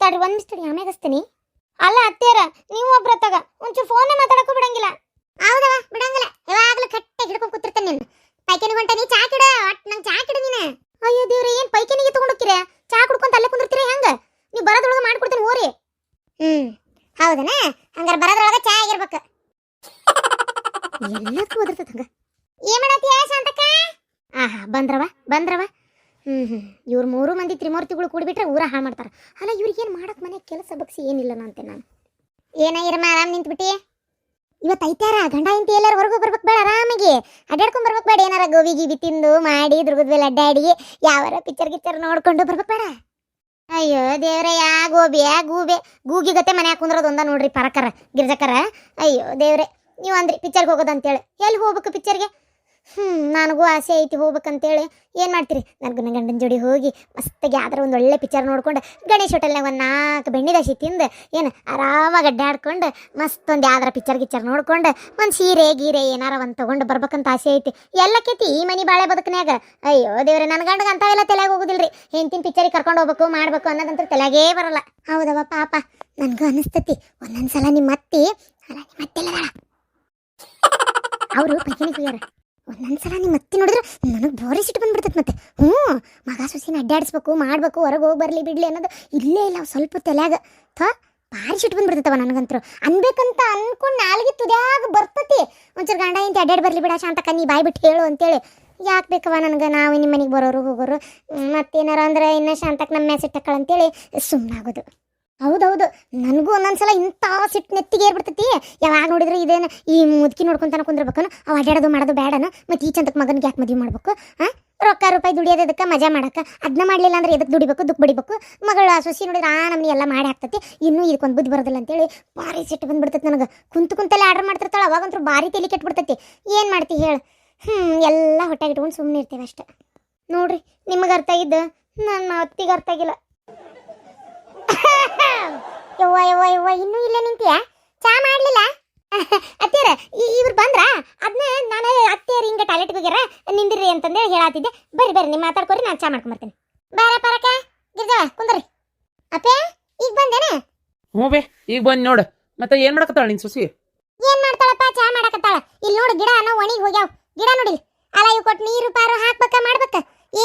ತಡ್ರಿ ಒಂದ್ ಮಿಸ್ಟಡಿ ಆಮ್ಯಾಗ ಹಚ್ತೀನಿ. ಅಲ್ಲ ಅತ್ತೇರ ನೀವು ಒಬ್ರ ತಗ ಒಂಚೂರು ಫೋನೇ ಮಾತಾಡಕ್ಕೂ ಬಿಡಂಗಿಲ್ಲ. ಹೌದವ ಬಿಡಂಗಿಲ್ಲ. ಯಾವಾಗಲೂ ಕಟ್ಟೆ ಹಿಡ್ಕೊಂಡು ಕೂತಿರ್ತೇನೆ ನೀನು. ಪೈಕೇನಿ ಹೊಂಟ ನೀ ಚಾ ಕಿಡ ಒಟ್ ನಂಗೆ ಚಾ ಕಿಡ ನೀನು. ಅಯ್ಯೋ ದೇವ್ರಿ ಏನು ಪೈಕೇನಿಗೆ ತಗೊಂಡ್ ಹೋಗ್ತೀರ ಚಾ ಕುಡ್ಕೊಂತ ಅಲ್ಲೇ ಕುಂದಿರ್ತೀರಿ ಹೆಂಗೆ? ನೀವು ಬರೋದ್ರೊಳಗೆ ಮಾಡ್ಕೊಡ್ತೀನಿ ಓರಿ ಹ್ಮ್ ಹೌದನಾ? ಹಂಗಾರ ಬರೋದ್ರೊಳಗೆ ಚಾ ಆಗಿರ್ಬೇಕು. ಎಲ್ಲಕ್ಕೂ ಓದಿರ್ತದ ಹಂಗ. ಏ ಮಾಡತ್ತೀಯ ಶಾಂತಕ್ಕ? ಆಹಾ ಬಂದ್ರವ ಬಂದ್ರವ. ಹ್ಮ್ ಹ್ಞೂ ಇವ್ರು ಮೂರು ಮಂದಿ ತ್ರಿಮೂರ್ತಿಗಳು ಕೂಡಿಬಿಟ್ರೆ ಊರ ಹಾಳು ಮಾಡ್ತಾರ. ಅಲ್ಲ ಇವ್ರಿಗೇನು ಮಾಡೋಕೆ ಮನೆ ಕೆಲಸ ಬಗ್ಸಿ ಏನಿಲ್ಲ ಅಂತೆ ನಾನು. ಏನ ಇರಮ್ಮ, ಆರಾಮ್ ನಿಂತ್ಬಿಟ್ಟಿ? ಇವತ್ತು ಐತಾರ, ಗಂಡ ಇಂತಿ ಎಲ್ಲರೂ ಹೊರಗೂ ಬರ್ಬೇಕು ಬೇಡ, ಆರಾಮಾಗಿ. ಅಡ್ಡಾಡ್ಕೊಂಡು ಬರ್ಬೇಕು ಬೇಡ, ಏನಾರ ಗೋವಿ ಗೀವಿ ತಿಂದು ಮಾಡಿ ದುರ್ಗದ ಮೇಲೆ ಅಡ್ಡಾಡಿ ಯಾವಾರ ಪಿಕ್ಚರ್ ಗಿಚ್ಚರ್ ನೋಡ್ಕೊಂಡು ಬರ್ಬೇಕು ಬೇಡ. ಅಯ್ಯೋ, ದೇವ್ರೆ, ಯಾ ಗೋಬಿ, ಯಾ ಗೂಬೆ. ಗೂಗಿ ಗತೆ ಮನ್ಯಾಗ ಕುಂದ್ರೋದು ಒಂದ ನೋಡ್ರಿ, ಪರಕರ, ಗಿರ್ಜಕರ. ಅಯ್ಯೋ, ದೇವ್ರೆ, ನೀವು ಅಂದ್ರಿ ಪಿಕ್ಚರ್ಗೆ ಹೋಗೋದಂತೇಳಿ. ಎಲ್ಲಿ ಹೋಗ್ಬೇಕು ಪಿಕ್ಚರ್ಗೆ ಹ್ಞೂ ನನಗೂ ಆಸೆ ಐತಿ ಹೋಗ್ಬೇಕಂತೇಳಿ. ಏನು ಮಾಡ್ತೀರಿ? ನನ್ನ ಗಂಡನ ಜೋಡಿ ಹೋಗಿ ಮಸ್ತಾಗಿ ಯಾವ್ದಾರ ಒಂದು ಒಳ್ಳೆ ಪಿಕ್ಚರ್ ನೋಡ್ಕೊಂಡು ಗಣೇಶ್ ಹೋಟೆಲ್ನಾಗ ಒಂದು ನಾಲ್ಕು ಬೆಣ್ಣೆ ದಶಿ ತಿಂದು, ಏನು ಆರಾಮಾಗಿ ಅಡ್ಡಾಡ್ಕೊಂಡು ಮಸ್ತ್ ಒಂದು ಯಾವ್ದಾರ ಪಿಕ್ಚರ್ ಗಿಚ್ಚರ್ ನೋಡ್ಕೊಂಡು ಒಂದು ಸೀರೆ, ಗೀರೆ ಏನಾರ ಒಂದು ತೊಗೊಂಡು ಬರ್ಬೇಕಂತ ಆಸೆ ಐತಿ. ಎಲ್ಲಕ್ಕೈತಿ ಈ ಮನಿ ಬಾಳೆ ಬದುಕನ್ಯಾಗ. ಅಯ್ಯೋ ದೇವ್ರೆ ನನ್ನ ಗಂಡಗೆ ಅಂಥವೆಲ್ಲ ತಲೆಯಾಗ ಹೋಗುದಿಲ್ರಿ. ಹೆಂತಿನ ಪಿಕ್ಚರಿಗೆ ಕರ್ಕೊಂಡು ಹೋಗ್ಬೇಕು, ಮಾಡ್ಬೇಕು ಅನ್ನೋದಂತ ತಲೆಯಾಗೇ ಬರಲ್ಲ. ಹೌದವ ಪಾಪ. ನನಗೂ ಅನಿಸ್ತತಿ. ಒಂದೊಂದ್ಸಲ ನಿಮ್ಮ ಅತ್ತಿ ಅಲ್ಲ ನಿಮ್ಮ ಅವರು ಪಕ್ಕಿನ ಹೋಗ್ಯಾರ ಒಂದೊಂದ್ಸಲ ನಿಮ್ಮ ಅತ್ತಿ ನೋಡಿದ್ರೆ ನನಗೆ ಬೋರಿ ಸಿಟ್ಟು ಬಂದ್ಬಿಡ್ತೈತೆ ಮತ್ತೆ. ಹ್ಞೂ, ಮಗ ಸೊಸಿನ ಅಡ್ಡಾಡಿಸ್ಬೇಕು ಮಾಡ್ಬೇಕು, ಹೊರಗೆ ಹೋಗಿ ಬರಲಿ ಬಿಡ್ಲಿ ಅನ್ನೋದು ಇಲ್ಲೇ ಇಲ್ಲ ಸ್ವಲ್ಪ ತಲೆಯಾಗ. ಥಾ, ಭಾರಿ ಸಿಟ್ಟು ಬಂದ್ಬಿಡ್ತೈತವ ನನಗಂತರು. ಅನ್ಬೇಕಂತ ಅನ್ಕೊಂಡು ನಾಲ್ಗೆ ತುದ್ಯಾಗ ಬರ್ತತಿ. ಒಂಚೂರು ಗಂಡ ಇಂತ ಅಡ್ಡಾಡಿ ಬರಲಿ ಬಿಡ ಶಾಂತಕ್ಕ, ನೀ ಬಾಯ್ ಬಿಟ್ಟು ಹೇಳು ಅಂತೇಳಿ. ಯಾಕೆ ಬೇಕವ ನನಗೆ? ನಾವು ನಿಮ್ಮ ಮನೆಗೆ ಬರೋರು, ಹೋಗೋರು. ಮತ್ತೇನಾರ ಅಂದ್ರೆ ಇನ್ನ ಶಾಂತಕ್ಕೆ ನಮ್ಮ ಮೆಸೇಜ್ ತಕ್ಕಳ ಅಂತೇಳಿ ಸುಮ್ಮನಾಗೋದು ಹೌದೌದು. ನನಗೂ ಒಂದೊಂದ್ಸಲ ಇಂಥ ಸಿಟ್ಟು ನೆತ್ತಿಗೆ ಏರ್ಬಿಡ್ತೈತಿ. ಯಾವಾಗ ನೋಡಿದ್ರೆ ಇದೇನು ಈ ಮುದುಕಿ ನೋಡ್ಕೊಂತಾನ ಕುಂದಿರ್ಬೇಕನ? ಅವು ಅಡ್ಡಾಡೋದು ಮಾಡೋದು ಬೇಡನ ಮತ್ತೆ ಈ ಚಂದಕ್ಕೆ ಮಗನಿಗೆ ಯಾಕೆ ಮದುವೆ ಮಾಡ್ಬೇಕು ಹಾಂ ರೊಕ್ಕ ರೂಪಾಯಿ ದುಡಿಯೋದು ಅದಕ್ಕೆ ಮಜಾ ಮಾಡಕ್ಕೆ? ಅದನ್ನ ಮಾಡಲಿಲ್ಲ ಅಂದ್ರೆ ಎದಕ್ಕೆ ದುಡಿಬೇಕು ದುಃಖ ಬಡಿಬೇಕು? ಮಗಳು ಸೊಸಿ ನೋಡಿದ್ರೆ ಆ ನಮ್ನಿ ಎಲ್ಲ ಮಾಡಿ ಹಾಕ್ತತಿ. ಇನ್ನೂ ಇದಕ್ಕೊಂದು ಬುದ್ಧಿ ಬರೋದಿಲ್ಲ ಅಂತೇಳಿ ಭಾರಿ ಸಿಟ್ಟು ಬಂದ್ಬಿಡ್ತೈತೆ ನನಗೆ. ಕುಂತು ಕುಂತಲ್ಲೇ ಆರ್ಡರ್ ಮಾಡ್ತಿರ್ತಾಳೆ, ಅವಾಗಂತೂ ಭಾರಿ ತಲೆ ಕೆಟ್ಬಿಡ್ತೈತಿ. ಏನು ಮಾಡ್ತಿ ಹೇಳು? ಹ್ಞೂ ಎಲ್ಲ ಹೊಟ್ಟೆಗೆ ಇಟ್ಕೊಂಡು ಸುಮ್ಮನೆ ಇರ್ತೀವಿ ಅಷ್ಟೆ. ನೋಡ್ರಿ, ನಿಮಗೆ ಅರ್ಥ ಆಗಿದ್ದು? ನನ್ನ ಅತ್ತಿಗೆ ಅರ್ಥ ಆಗಿಲ್ಲ. ಯವ್ವ ಯವ್ವ ಯವ್ವ ಇನ್ನೂ ಇಲ್ಲೇ ನಿಂತೀಯಾ? ಚಾ ಮಾಡ್ಲಿಲ್ಲ? ಅತ್ತೆಯರ ಇವ್ರು ಬಂದ್ರ? ಅದನ್ನ ನಾನು ಅತ್ತೆಯರು ಹಿಂಗೆ ಟಾಯ್ಲೆಟ್ಗೆ ಹೋಗ್ಯಾರ ನಿಂದಿರ್ರಿ ಅಂತಂದೇಳಿ ಹೇಳಾತಿದ್ದೆ. ಬರ್ರಿ ಬರ್ರಿ ನೀವು ಮಾತಾಡ್ಕೊರಿ ನಾನು ಚಾ ಮಾಡ್ಕೊಂಬರ್ತೀನಿ ಬಾರ ಪರಕ ಗಿರ್ಜವ ಕುಂದ್ರಿ. ಅಪ್ಪೆ ಈಗ ಬಂದೇನ? ಹ್ಞೂ ಬೇ ಈಗ ಬಂದು ನೋಡು. ಮತ್ತೆ ಏನು ಮಾಡಕತ್ತಾಳ ನಿನ್ ಸುಸಿ ಏನು ಮಾಡ್ತಾಳಪ್ಪ ಚಾ ಮಾಡಕತ್ತಾಳ. ಇಲ್ಲಿ ನೋಡು ಗಿಡ ಅನ್ನೋ ಒಣಗಿ ಹೋಗ್ಯಾವ. ಗಿಡ ನೋಡಿ ಅಲ್ಲ ಇವು ಕೊಟ್ಟು ನೀರು ಪಾರು ಹಾಕ್ಬೇಕ ಮಾಡ್ಬೇಕ?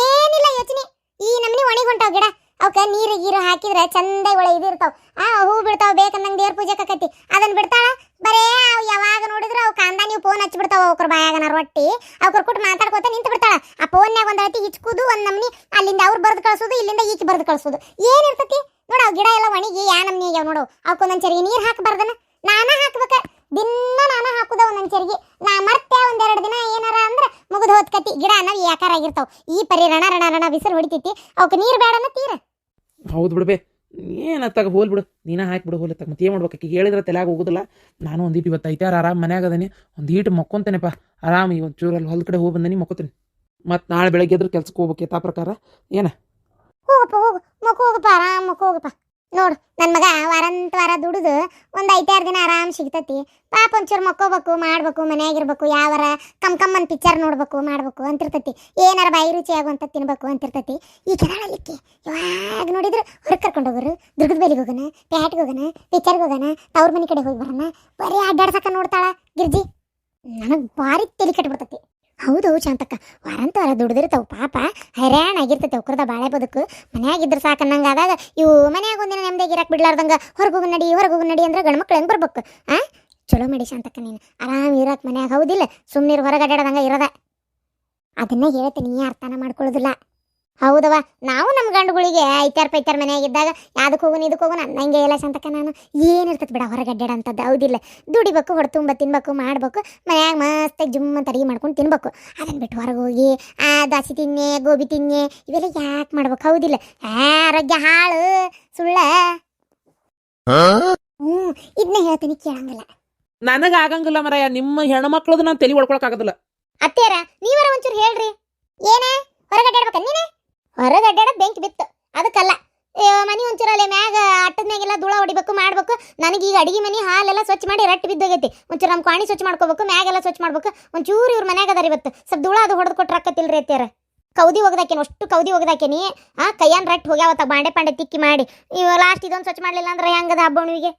ಏನಿಲ್ಲ ಯೋಚನೆ. ಈ ನಮ್ನಿ ಒಣಗಿ ಹೊಂಟಾವ್ ಗಿಡ. ಅವಕ್ಕ ನೀರು ಗೀರು ಹಾಕಿದ್ರೆ ಚಂದ ಒಳ ಇದಿರ್ತಾವ ಆ, ಹೂ ಬಿಡ್ತಾವ, ಬೇಕಂದಂಗ ದೇವ್ರ ಪೂಜೆ ಕಕ್ಕತಿ ಅದನ್ನ ಬಿಡ್ತಾಳ? ಬರೇ ಅವು ಯಾವಾಗ ನೋಡಿದ್ರು ಅವು ಕಾಂದ ನೀವು ಫೋನ್ ಹಚ್ಚಿ ಬಿಡ್ತಾವ ಅವ್ರ ಬಾಯಾಗನ ರೊಟ್ಟಿ ಅವ್ರ ಕೊಟ್ಟು ಮಾತಾಡ್ಕೋತ ನಿಂತು ಬಿಡ್ತಾಳ. ಆ ಫೋನ್ಯಾಗ ಒಂದು ಹತ್ತಿ ಹಿಚ್ಕುದು, ಒಂದ್ ನಮ್ನಿ ಅಲ್ಲಿಂದ ಅವ್ರು ಬರ್ದು ಕಳ್ಸೋದು, ಇಲ್ಲಿಂದ ಈಕಿ ಬರ್ದು ಕಳ್ಸೋದು. ಏನಿರ್ತತಿ ನೋಡ ಅವು ಗಿಡ ಎಲ್ಲ ಒಣಗಿ, ಯಾ ನಮ್ನಿ ಯಾವ ನೋಡು. ಅವಕ್ಕೊಂದೊಂದು ಚರಿಗೆ ನೀರ್ ಹಾಕಬಾರ್ದನ ನಾನ ಹಾಕಬೇಕ. ದಿನ ನಾನ ಹಾಕುದ ಒಂದೊಂದು ಚರಿಗೆ. ನಾ ಮರ್ತೆ ಒಂದೆರಡು ದಿನ ಏನಾರ ಅಂದ್ರೆ ಮುಗಿದು ಹೋದ್ ಕತಿ ಗಿಡ ನಾವು ಯಾಕಾರ ಆಗಿರ್ತಾವ. ಈ ಪರಿ ರಣ ರಣ ರಣ ಬಿಸಿರು ಹೊಡಿತೈತಿ ಅವಕ್ಕೆ ನೀರ್ ಬೇಡನ ತೀರ. ಹೌದು ಬಿಡು ಬೇ. ಏನತ್ತಾಗ ಹೋಲ್ ಬಿಡು. ನೀನ ಹೋಲ್ ಮತ್ತೆ ಏನು ಮಾಡ್ಬೇಕು ಆಕಿಗೆ ಹೇಳಿದ್ರೆ ತಲೆಯಾಗ ಹೋಗುದಿಲ್ಲ. ನಾನು ಒಂದೀಟ್ ಇವತ್ತು ಐತಾರ ಆರಾಮ್ ಮನ್ಯಾಗ ಅದನಿ. ಒಂದು ಈಟ್ ಮಕ್ಕೊಂತೇನೆಪ್ಪ. ಆರಾಮ್ ಈ ಒಂಚೂರು ಚೂರಲ್ಲಿ ಹೊಲ ಕಡೆ ಹೋಗಿ ಬಂದನಿ, ಮಕ್ಕೋತೀನಿ. ಮತ್ತು ನಾಳೆ ಬೆಳಗ್ಗೆ ಎದ್ರ ಕೆಲ್ಸಕ್ಕೆ ಹೋಗ್ಬೇಕು ಯಥಾ ಪ್ರಕಾರ. ಏನ? ಹೋಗಪ್ಪ, ಹೋಗು. ಮಕ್ಕ ಹೋಗಪ್ಪ ಆರಾಮ್ ಮಕ್ಕ ಹೋಗಪ್ಪ ನೋಡು ನನ್ನ ಮಗ ವಾರಂತ ವಾರ ದುಡಿದು ಒಂದು ಐದಾರು ದಿನ ಆರಾಮ್ ಸಿಗ್ತತಿ. ಪಾಪ ಒಂಚೂರು ಮಕ್ಕೋಬೇಕು, ಮಾಡ್ಬೇಕು, ಮನೆಯಾಗಿರ್ಬೇಕು, ಯಾವರ ಕಮ್ ಕಮ್ಮನ್ ಪಿಕ್ಚರ್ ನೋಡ್ಬೇಕು, ಮಾಡ್ಬೇಕು ಅಂತಿರ್ತತಿ. ಏನಾರ ಬಾಯಿ ರುಚಿ ಆಗುವಂತ ತಿನ್ಬೇಕು ಅಂತಿರ್ತತಿ. ಈ ಕೆಳಲಿಕ್ಕೆ ಯಾವಾಗ ನೋಡಿದ್ರು ಹೊರಗೆ ಕರ್ಕೊಂಡು ಹೋಗೋರು. ದುರ್ಗದ ಬೇಲಿಗೆ ಹೋಗೋಣ, ಪ್ಯಾಟ್ಗೆ ಹೋಗೋಣ ಪಿಕ್ಚರ್ಗೆ ಹೋಗೋಣ, ತವ್ರ ಮನೆ ಕಡೆ ಹೋಗಿ ಬರೋಣ. ಬರೀ ಅಡ್ಡಾಡ್ಸಕ್ಕ ನೋಡ್ತಾಳ ಗಿರ್ಜಿ. ನನಗೆ ಭಾರಿ ತಲೆ ಕಟ್ಬಿಡ್ತತಿ. ಹೌದು, ಶಾಂತಕ್ಕ. ವಾರಂತ ವಾರ ದುಡ್ದಿರ್ತಾವ. ಪಾಪ ಹೈರಾಣ ಆಗಿರ್ತೈತೆ ಉಕ್ರದ ಬಾಳೆ ಬದುಕು. ಮನ್ಯಾಗಿದ್ರೆ ಅನ್ನಂಗೆ ಆದಾಗ ಇವು ಮನ್ಯಾಗ ಒಂದಿನ ನೆಮ್ಮದಿಯಾಗಿ ಇರಕ್ಕೆ ಬಿಡ್ಲಾರ್ದಂಗ ಹೊರಗೋಗಿ ನಡಿ ಹೊರಗೋಗಿ ನಡಿ ಅಂದ್ರೆ ಗಂಡ್ಮಕ್ಳು ಹೆಂಗೆ ಬರ್ಬೇಕು, ಆ? ಚಲೋ ಮಾಡಿ ಶಾಂತಕ್ಕ ನೀನು. ಆರಾಮ್ ಇರಕ್ಕೆ ಮನ್ಯಾಗ. ಹೌದಿಲ್ಲ ಸುಮ್ಮನೆ ಹೊರಗಡೆ ಇರೋದ. ಅದನ್ನ ಹೇಳ್ತೀನಿ ನೀ ಅರ್ಥನ ಮಾಡ್ಕೊಳ್ಳೋದಿಲ್ಲ. ಹೌದವ ನಾವು ನಮ್ಮ ಗಂಡುಗಳಿಗೆ ಐತಾರ ಪೈತಾರ ಮನೆಯಾಗಿದ್ದಾಗ ಯಾವ್ದಕ್ಕೆ ಹೋಗೋಣ ಇದಕ್ಕೆ ಹೋಗೋಣ ಅನ್ನಂಗೆ ಇಲ್ಲ ಸಂತಕ ನಾನು. ಏನಿರ್ತೈತೆ ಬಿಡ ಹೊರಗೆ ಅಂತದ್ದು ಹೌದಿಲ್ಲ. ದುಡಿಬೇಕು ಹೊಡೆ ತುಂಬ ತಿನ್ಬೇಕು ಮಾಡ್ಬೇಕು ಮನ್ಯಾಗ ಮಸ್ತ್ ಜುಮ್ ಅಂತ ಅಡುಗೆ ಮಾಡ್ಕೊಂಡು ತಿನ್ಬೇಕು. ಅದನ್ನ ಬಿಟ್ಟು ಹೊರಗೆ ಹೋಗಿ ಆ ದಾಸಿ ತಿನ್ನೆ ಗೋಬಿ ತಿನ್ನೆ ಇವೆಲ್ಲ ಯಾಕೆ ಮಾಡ್ಬೇಕು ಹೌದಿಲ್ಲ. ಆರೋಗ್ಯ ಹಾಳು ಸುಳ್ಳ. ಹ್ಞೂ ಇದನ್ನ ಹೇಳ್ತೀನಿ ಕೇಳಂಗಿಲ್ಲ. ನನಗೆ ಆಗಂಗಿಲ್ಲ ಮರ ನಿಮ್ಮ ಹೆಣ್ಮಕ್ಳದು ನಾನು ತಲೆ ಹೊಡ್ಕೊಳಕ್ಕಾಗದಿಲ್ಲ ಅತ್ತೇರ ನೀವರ ಒಂಚೂರು ಹೇಳ್ರಿ. ಏನ ಹೊರಗಡೆ ಅಡ್ಡಾಡ್ಬೇಕ ನೀನೆ? ಹೊರಗೆ ಅಡ್ಡಾಡ ಬೆಂಕಿ ಬಿತ್ತು. ಅದಕ್ಕಲ್ಲ ಮನಿ ಒಂಚೂರು ಅಲ್ಲಿ ಮ್ಯಾಗ ಅಟ್ಟದ ಮ್ಯಾಗೆಲ್ಲ ಧೂಳ ಹೊಡಿಬೇಕು, ಮಾಡ್ಬೇಕು. ನನಗೆ ಈಗ ಅಡಿಗೆ ಮನಿ ಹಾಲೆಲ್ಲ ಸ್ವಚ್ಛ ಮಾಡಿ ರಟ್ಟು ಬಿದ್ದೋಗೈತಿ. ಒಂಚೂರು ನಮ್ಮ ಕಾಣಿ ಸ್ವಚ್ಛ ಮಾಡ್ಕೋಬೇಕು, ಮ್ಯಾಗೆಲ್ಲ ಸ್ವಚ್ಛ ಮಾಡ್ಬೇಕು. ಒಂಚೂರು ಇವ್ರ ಮನ್ಯಾಗ ಅದಾರ ಇವತ್ತು. ಸ್ವಲ್ಪ ಧೂಳ ಅದು ಹೊಡೆದು ಕೊಟ್ರೆ ರೀ ಅತ್ಯಾರ ಕೌದಿ ಒಗ್ದಾಕೇನು, ಅಷ್ಟು ಕೌದಿ ಒಗ್ದಾಕೇನಿ. ಆ, ಕೈಯನ್ ರಟ್ಟು ಹೋಗ್ಯಾವತ್ತ, ಬಾಂಡೆ ಪಾಂಡೆ ತಿಕ್ಕಿ ಮಾಡಿ. ಇವ ಲಾಸ್ಟ್ ಇದೊಂದು ಸ್ವಚ್ಛ ಮಾಡಲಿಲ್ಲ ಅಂದ್ರೆ ಹೆಂಗದ ಹಬ್ಬಣಿಗೆ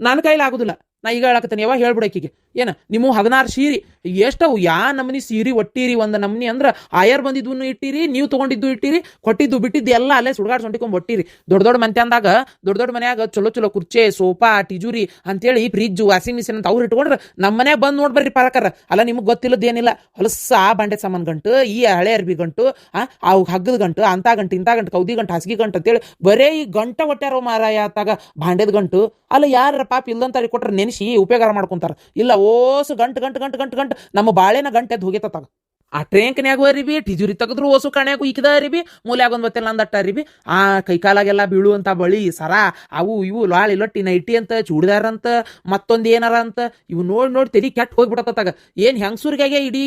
ನನ್ನ ಕೈಲಿ ಆಗುದಿಲ್ಲ ನಾ ಈಗ ಹೇಳಕತ್ತೀನಿ ಯಾವಾಗ ಹೇಳ್ಬಿಡಕೀಗ ಏನು, ನಿಮ್ಮ ಹದಿನಾರು ಸೀರಿ ಎಷ್ಟವು ಯಾ ನಮನಿ ಸೀರಿ ಒಟ್ಟಿರಿ, ಒಂದು ನಮ್ಮನಿ ಅಂದ್ರೆ ಆಯರ್ ಬಂದಿದ್ದು ಇಟ್ಟಿರಿ, ನೀವು ತೊಗೊಂಡಿದ್ದು ಇಟ್ಟಿರಿ, ಕೊಟ್ಟಿದ್ದು ಬಿಟ್ಟಿದ್ದು ಎಲ್ಲ ಅಲ್ಲೇ ಸುಡ್ಗಾಡ್ ಸೊಂಟಿಕೊಂಡು ಒಟ್ಟಿರಿ. ದೊಡ್ಡ ದೊಡ್ಡ ಮಂತ್ಯಾಂದಾಗ ದೊಡ್ಡ ದೊಡ್ಡ ಮನ್ಯಾಗ ಚಲೋ ಚಲೋ ಕುರ್ಚೆ, ಸೋಫಾ, ಟಿಜುರಿ ಅಂತೇಳಿ ಫ್ರಿಜ್ ವಾಷಿಂಗ್ ಮಿಷಿನ್ ಅಂತ ಅವ್ರು ಇಟ್ಕೊಂಡ್ರೆ ನಮ್ಮ ಮನ್ಯಾಗ ಬಂದು ನೋಡ್ಬರ್ರಿ ಪಾಲಕರ. ಅಲ್ಲ, ನಿಮಗೆ ಗೊತ್ತಿಲ್ಲದೇನಿಲ್ಲ ಹೊಲಸ ಆ ಬಂಡೆ ಸಾಮಾನು ಗಂಟು, ಈ ಹಳೆ ಅರ್ಬಿ ಗಂಟು, ಆ, ಅವು ಹಗ್ಗದ ಗಂಟು, ಅಂತ ಗಂಟು ಇಂಥ ಗಂಟು, ಕೌದಿ ಗಂಟು, ಹಾಸಿಗೆ ಗಂಟು ಅಂತೇಳಿ ಬರೇ ಈ ಗಂಟ ಒಟ್ಟಾರೋ ಮಾರಾಯ ಆತಾಗ ಬಾಂಡೆದ ಗಂಟು. ಅಲ್ಲ ಯಾರ ಪಾಪ ಇಲ್ಲಂತಾರಿ ಕೊಟ್ರೆ ನೆನೆಸಿ ಉಪಯೋಗ ಮಾಡ್ಕೊಂತಾರ. ಇಲ್ಲ, ಓಸು ಗಂಟು ಗಂಟು ಗಂಟು ಗಂಟು ಗಂಟು, ನಮ್ಮ ಬಾಳೆನ ಗಂಟೆ ಹೋಗೇತಾಗ ಆ ಟ್ರೇಂಕ್ನ್ಯಾಗು ಅರಿಬಿ, ಟಿಜುರಿ ತೆಗೆದ್ರು ಓಸು ಕಣ್ಯಾಗು ಇಕ್ಕಿದ ಅರಿಬಿ ಮೂಲ್ಯಾಗ ಒಂದು ಬತ್ತೆಲ್ಲ ಅಂದಟ್ಟ ಅರಿಬಿ. ಆ ಕೈಕಾಲಾಗೆಲ್ಲ ಬೀಳುವಂಥ ಬಳಿ ಸರ, ಅವು ಇವು ಲಾಳಿ ಲೊಟ್ಟಿ ನೈಟಿ ಅಂತ, ಚೂಡಿದಾರ ಅಂತ, ಮತ್ತೊಂದು ಏನಾರ ಅಂತ, ಇವು ನೋಡಿ ನೋಡಿ ತೆಲಿ ಕೆಟ್ಟ ಹೋಗ್ಬಿಡತ್ತಾಗ ಏನು ಹೆಂಗಸೂರಿಗಾಗೆ ಇಡೀ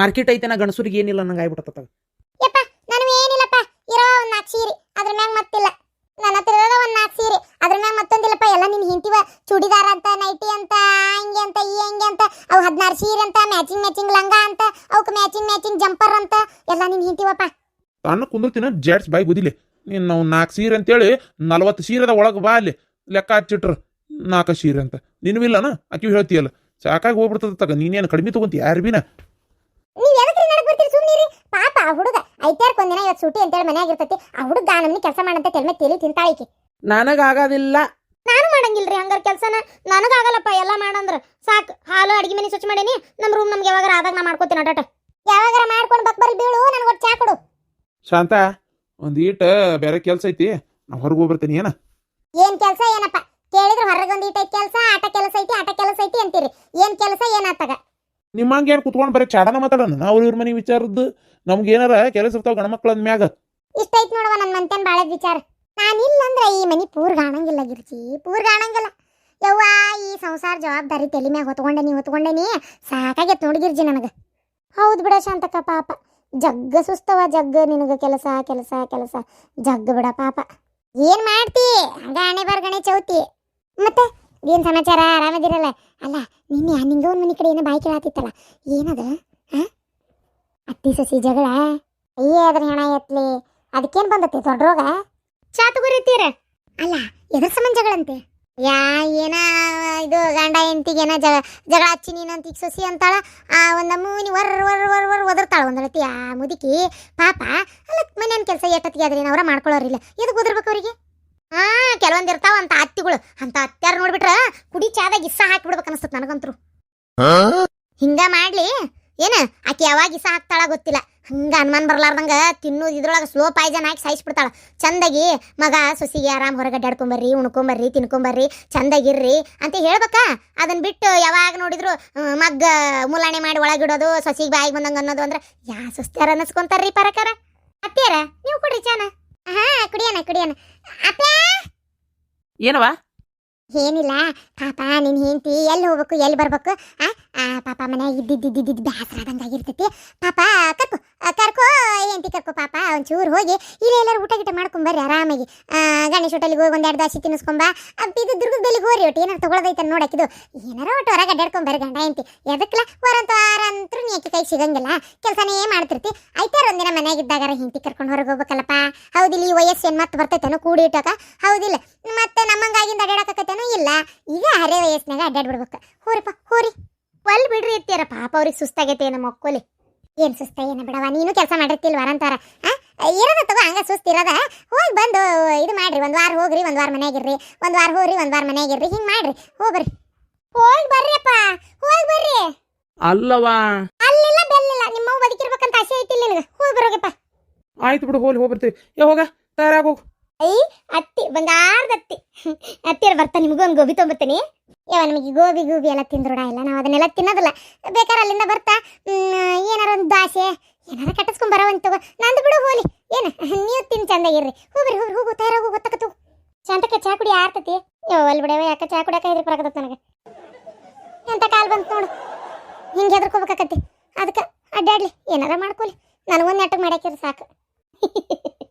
ಮಾರ್ಕೆಟ್ ಐತೆನ ಗಣಸೂರಿಗೆ ಏನಿಲ್ಲ ನಂಗೆ ಆಗ್ಬಿಡತ್ತಾಗ ಯಪ್ಪ ನನಗೆ ಏನಿಲ್ಲಪ್ಪ ಇರೋ ಒಂದ್ ನಾಲ್ಕು ಸೀರೆ ಅದ್ರ ಮ್ಯಾಗ ಮತ್ತಿಲ್ಲ ನನ್ನ ಹತ್ರ ಇರೋದ ಒಂದ್ ನಾಲ್ಕು ಸೀರೆ ಅದ್ರ ಮ್ಯಾಗ ಮತ್ತೊಂದಿಲ್ಲಪ್ಪ ಎಲ್ಲ ನಿನ್ ಹಿಂತಿವ ಚೂಡಿದಾರ ಅಂತ ನೈಟಿ ಅಂತ ಹಂಗೆ ಅಂತ ಈ ಹಂಗೆ ಅಂತ ಅವು ಹದಿನಾರು ಸೀರೆ ಅಂತ ಮ್ಯಾಚಿಂಗ್ ಮ್ಯಾಚಿಂಗ್ ಲಂಗ ಅಂತ ಅವಕ್ಕೆ ಮ್ಯಾಚಿಂಗ್ ಮ್ಯಾಚಿಂಗ್ ಜಂಪರ್ ಅಂತ ಎಲ್ಲ ನಿನ್ ಹಿಂತಿವಪ್ಪ ಸಣ್ಣ ಜಡ್ಸ್ ಬಾಯಿ ಗುದಿಲಿ. ನೀನು ನಾವು ನಾಲ್ಕು ಸೀರೆ ಅಂತೇಳಿ ನಲವತ್ತು ಸೀರೆದ ಒಳಗೆ ಬಾ ಅಲ್ಲಿ. ಲೆಕ್ಕ ಹಚ್ಚಿಟ್ರು. ನಾಲ್ಕು ಸೀರೆ ಅಂತ. ನೀನು ಇಲ್ಲನ? ಆಕಿ ಹೇಳ್ತೀಯಲ್ಲ. ಸಾಕಾಗಿ ಹೋಗ್ಬಿಡ್ತದ ತಗ. ನೀನೇನು ಕಡಿಮೆ ತಗೊಂತಿ? ಯಾರು ಬಿನ? ಹುಡುಗ ಐತಾರ್ಕ್ ಒಂದಿನ ಇವತ್ತು ಸೂಟಿ ಅಂತೇಳಿ ಮನ್ಯಾಗ ಇರ್ತೈತಿ. ಆ ಹುಡುಗ ನಮ್ನಿ ಕೆಲಸ ಮಾಡಂತ ತೆಲ್ಮೆ ತೇಲಿ ತಿಂತಾಳಿಕಿ ನನಗಾಗೋದಿಲ್ಲ. ನಾನು ಮಾಡಂಗಿಲ್ರಿ ಹಂಗಾರ ಕೆಲಸನ. ನನಗಾಗಲ್ಲಪ್ಪ ಎಲ್ಲ ಮಾಡಂದ್ರ. ಸಾಕು. ಹಾಲು ಅಡಿಗೆ ಮನೆ ಸ್ವಚ್ಛ ಮಾಡೇನಿ. ನಮ್ಮ ರೂಮ್ ನಮ್ಗೆ ಯಾವಾಗಾರ ಆದಾಗ ನಾ ಮಾಡ್ಕೋತೀನಿ ಅಡಾಟ ಯಾವಾಗಾರ ಮಾಡ್ಕೊಂಡು ಬಕ್ಬರಿ ಬೀಳು. ನನಗೆ ಒಟ್ಟು ಚಾ ಕೊಡು. ಶಾಂತ ಒಂದು ಈಟ ಬೇರೆ ಕೆಲಸ ಐತಿ. ನಾ ಹೊರಗೆ ಹೋಗ್ಬರ್ತೀನಿ ಏನ? ಏನ್ ಕೆಲಸ ಏನಪ್ಪ? ಕೇಳಿದ್ರೆ ಹೊರಗೆ ಒಂದು ಈಟ ಕೆಲಸ ಆಟ ಕೆಲಸ ಐತಿ ಆಟ ಕೆಲಸ ಐತಿ ಅಂತೀರಿ. ಏನ್ ಕೆಲಸ ಏನಾತಾಗ ನಿಮ್ಮಂಗೆ ಏನು ಕುತ್ಕೊಂಡು ಬರೀ ಚಾಡನ ಮಾತಾಡೋಣ? ಅವ್ರ ಇವ್ರ ಮನೆ ವಿಚಾರದ್ದು ನಮ್ಗೆ ಏನಾರ ಕೆಲಸ ಇರ್ತಾವ ಗಣಮಕ್ಳ ಮ್ಯಾಗ. ಇಷ್ಟ ಐತಿ ನೋಡುವ ನನ್ನ ಮಂತನ್ ಬಾಳ ವಿಚಾರ. ನಾನು ಅಂದ್ರೆ ಈ ಮನಿ ಪೂರ್ ಕಾಣಂಗಿಲ್ಲ ಗಿರ್ಜಿ ಪೂರ್ ಕಾಣಂಗಿಲ್ಲ ಯವ್ವ ಈ ಸಂಸಾರ ಜವಾಬ್ದಾರಿ ತಲೆ ಮ್ಯಾಗ ಹೊತ್ಕೊಂಡೆ ನೀ ಸಾಕಾಗೈತ್ ನೋಡಿ ಗಿರ್ಜಿ ನನಗೆ. ಹೌದು ಬಿಡ ಶಾಂತಕ್ಕ ಪಾಪ. ಜಗ್ಗ ಸುಸ್ತವ, ಜಗ್ಗ ನಿನಗೆ ಕೆಲಸ ಕೆಲಸ ಕೆಲಸ. ಜಗ್ಗ ಬಿಡ ಪಾಪ. ಏನು ಮಾಡ್ತಿ? ಹಂಗ ಹಣೆ ಬರ್ಗಣೆ ಚೌತಿ. ಮತ್ತೆ ಏನು ಸಮಾಚಾರ? ಆರಾಮದಿರಲ್ಲ? ಅಲ್ಲ, ನಿನ್ನೆ ಆ ಒಂದು ಮನಿ ಕಡೆ ಏನೋ ಬಾಯಿ ಕೇಳಾತಿತ್ತಲ್ಲ. ಏನದ? ಅತ್ತಿ ಸಸಿ ಜಗಳ? ಅಯ್ಯೇ, ಅದ್ರ ಹೆಣ ಎತ್ಲಿ. ಅದಕ್ಕೇನು ಬಂದತಿ? ದೊಡ್ಡ ರೋಗ? ಚಾತು ಗುರಿತೀರ ಅಲ್ಲ, ಎದ್ರ ಸಂಬಂಧ ಜಗಳಂತೆ? ಯಾ ಏನ ಇದು ಗಂಡ ಹೆಂಡತಿಗೆ ಏನ ಜಗ ಜಗಳ ಹಚ್ಚಿ ನೀನಂತ ಈಗ ಸೊಸಿ ಅಂತಾಳ? ಆ ಒಂದು ನಮೂನಿ ವರ್ ವರ್ ವರ್ ವರ್ ಒದರ್ತಾಳ ಒಂದಳತಿ ಆ ಮುದುಕಿ. ಪಾಪ ಅಲ್ಲ ಮನೇನ್ ಕೆಲಸ ಏಟತ್ತಿಗೆ ಆದ್ರೆ ಅವ್ರ ಮಾಡ್ಕೊಳ್ಳೋರಿಲ್ಲ. ಎದಕ್ ಒದರ್ಬೇಕು ಅವರಿಗೆ? ಹಾ ಕೆಲವೊಂದ್ ಇರ್ತಾವ ಅಂತ ಅತ್ತಿಗಳು. ಅಂತ ಅತ್ಯಾರ ನೋಡ್ಬಿಟ್ರ ಕುಡಿ ಚಾದಾಗ ಇಸ್ಸ ಹಾಕಿಬಿಡ್ಬೇಕು ಅನಸ್ತತ್ ನನಗಂತ್ರು. ಹಿಂಗ ಮಾಡ್ಲಿ. ಏನ? ಆಕಿ ಯಾವಾಗ ಇಸ ಹಾಕ್ತಾಳ ಗೊತ್ತಿಲ್ಲ. ಹಂಗ ಅನುಮಾನ ಬರ್ಲಾರ್ದಂಗ ತಿನ್ನೋದು ಇದ್ರೊಳಗೆ ಸ್ಲೋ ಪಾಯ್ಜನ್ ಹಾಕಿ ಸಾಯಿಸ್ಬಿಡ್ತಾಳೆ. ಚಂದಾಗಿ ಮಗ ಸೊಸಿಗೆ ಆರಾಮ್ ಹೊರಗಡ್ಡೆ ಆಡ್ಕೊಂಬರ್ರಿ ಉಣ್ಕೊಂಬರ್ರಿ ತಿನ್ಕೊಂಬರ್ರಿ ಚಂದಾಗಿರ್ರಿ ಅಂತ ಹೇಳ್ಬೇಕಾ. ಅದನ್ನ ಬಿಟ್ಟು ಯಾವಾಗ ನೋಡಿದ್ರು ಮಗ್ಗ ಮುಲಾಣೆ ಮಾಡಿ ಒಳಗಿಡೋದು ಸೊಸಿಗೆ ಬಾಯಿಗೆ ಬಂದಂಗ ಅನ್ನೋದು ಅಂದ್ರೆ ಯಾ ಸುಸ್ತಾರ ಅನ್ನಿಸ್ಕೊಂತಾರ್ರಿ ಪರಕಾರ. ಅತ್ತೆಯರ ನೀವು ಕೊಡ್ರಿ ಚಾನ. ಹಾ ಕುಡಿಯೋಣ ಕುಡಿಯೋಣ. ಅಪ್ಪ ಏನವ ಏನಿಲ್ಲ ಪಾಪ ನಿನ್ನ ಹೆಂಡತಿ ಎಲ್ಲಿ ಹೋಗ್ಬೇಕು ಎಲ್ಲಿ ಬರ್ಬೇಕು ಆ, ಪಾಪ ಮನ್ಯಾಗ ಇದ್ದಿದ್ದಿದ್ದಿದ್ದು ಬೇಸರಾದಂಗೆ ಆಗಿರ್ತೈತಿ. ಪಾಪ, ಕರ್ಕೊ ಕರ್ಕೋ ಕರ್ಕೊ ಕರ್ಕೊ ಪಾಪ, ಒಂಚೂರು ಹೋಗಿ ಇಲ್ಲಿ ಎಲ್ಲರೂ ಊಟ ಗಿಟ ಮಾಡ್ಕೊಂಬರ್ರಿ ಆರಾಮಾಗಿ. ಗಣೇಶ ಹೋಟೆಲ್ಗೆ ಹೋಗಿ ಒಂದೆರಡು ದಾಸಿ ತಿನ್ನಿಸ್ಕೊಂಬ ಅದು ಇದು ದುರ್ಗದ ಬೆಳಿಗ್ಗೆ ಹೋರಿ ಒಟ್ಟು, ಏನಾರು ತಗೊಳ್ಳೋದೈತೆ ನೋಡಕ್ಕಿದು ಏನಾರ ಒಟ್ಟು ಹೊರಗೆ ಅಡ್ಡಾಡ್ಕೊಂಬರ್ರಿ ಗಂಡ ಹೆಂಡತಿ. ಎದಕ್ಕಲ್ಲ ವಾರಂತ ವಾರ ಅಂತೂ ನೀ ಆಕೆ ಕೈ ಸಿಗಂಗಿಲ್ಲ. ಕೆಲಸನೇ ಮಾಡ್ತಿರ್ತಿ. ಐತಾರ ಒಂದಿನ ಮನ್ಯಾಗ ಇದ್ದಾಗಾರ ಹಿಂತಿ ಕರ್ಕೊಂಡು ಹೊರಗೆ ಹೋಗ್ಬೇಕಲ್ಲಪ್ಪ. ಹೌದಿಲ್ಲ ಈ ವಯಸ್ಸು ಏನು ಮತ್ತೆ ಬರ್ತೈತೇನೋ ಕೂಡಿ ಹೌದಿಲ್ಲ ಮತ್ತೆ ನಮ್ಮಂಗಾಗಿಂದ ಅಡ್ಡಾಡಕತ್ತೇನೋ ಇಲ್ಲ. ಈಗ ಹರೇ ವಯಸ್ಸಿನಾಗ ಅಡ್ಡಾಡ್ಬಿಡ್ಬೇಕು ಹೋರಿಪ್ಪ, ಹೋರಿ. ಒಲ್ ಬಿಡ್ರಿ ಇರ್ತೀರ ಪಾಪ ಅವ್ರಿಗೆ ಸುಸ್ತಾಗೈತೆ ನಮ್ಮ ಮಕ್ಕೋಲಿ ಏನ್ ಸುಸ್ತ ಏನ ಬಿಡವ? ನೀನು ಕೆಲಸ ಮಾಡಿರ್ತಿಲ್ವ ಅಂತಾರ ಇರೋದ ತಗೋ ಹಂಗ ಸುಸ್ತಿರೋದ ಹೋಗಿ ಬಂದು ಇದು ಮಾಡ್ರಿ ಒಂದ್ ವಾರ ಹೋಗ್ರಿ ಒಂದ್ ವಾರ ಮನೆಯಾಗಿರ್ರಿ. ಒಂದ್ ವಾರ ಹೋಗ್ರಿ ಒಂದ್ ವಾರ ಮನೆಯಾಗಿರ್ರಿ ಹಿಂಗ್ ಮಾಡ್ರಿ. ಹೋಗ್ರಿ ಹೋಗಿ ಬರ್ರಿಯಪ್ಪ ಹೋಗಿ ಬರ್ರಿ. ಅಲ್ಲವಾ? ಅಲ್ಲಿಲ್ಲ ಬೆಲ್ಲಿಲ್ಲ. ನಿಮ್ಮವ್ ಬದುಕಿರ್ಬೇಕಂತ ಆಸೆ ಐತಿಲ್ಲ ನಿನಗೆ. ಹೋಗಿ ಬರೋಗಪ್ಪ. ಆಯ್ತು ಬಿಡು ಹೋಗಿ ಹೋಗ್ಬರ್ತೀವಿ. ಏ ಹೋಗ ತಯಾರಾಗ ಹೋಗು. ಅತ್ತಿ ಬಂಗಾರದ ಅತ್ತಿ. ಅತ್ತಿಯರ್ ಬರ್ತಾ ನಿಮಗೂ ಒಂದು ಗೋಬಿ ತೊಗೊಂಬರ್ತೀನಿ ಯಾವ ನಮಗೆ ಗೋಬಿ ಗೋಬಿ ಎಲ್ಲ ತಿಂದ್ರೂಡ? ಇಲ್ಲ, ನಾವು ಅದನ್ನೆಲ್ಲ ತಿನ್ನೋದಿಲ್ಲ. ಬೇಕಾದ್ರೆ ಅಲ್ಲಿಂದ ಬರ್ತಾ ಏನಾರ ಒಂದು ದಾಸೆ, ಏನಾರ ಕಟ್ಟಿಸ್ಕೊಂಡ್ ಬರೋವಂತ ನಂದು ಬಿಡು, ಹೋಲಿ. ಏನ, ನೀವು ತಿನ್ ಚಂದಾಗಿರ್ರಿ ಹೋಗ್ರಿ ಹೋಗ್ರಿ, ಹೋಗು ತಯಾರಾಗು ಗೊತ್ತಾಕತ್ತು ಶಾಂತಕ್ಕೆ ಚಾ ಕುಡಿ ಆರ್ತತಿ ಯೋ ಅಲ್ಲಿ ಬಿಡವ ಯಾಕೆ ಚಾ ಕುಡಿಯಕ ಇದ್ರ ಬರಕತ್ತ ನನಗೆ. ಎಂತ ಕಾಲ್ ಬಂತು ನೋಡು. ಹಿಂಗೆ ಹೆದರ್ಕೋಬೇಕಾಕತಿ ಅದಕ್ಕೆ ಅಡ್ಡಾಡ್ಲಿ ಏನಾರ ಮಾಡ್ಕೊಲಿ. ನನಗೊಂದು ನೆಟ್ಟಗೆ ಮಾಡ್ಯಾಕಿರಿ ಸಾಕು.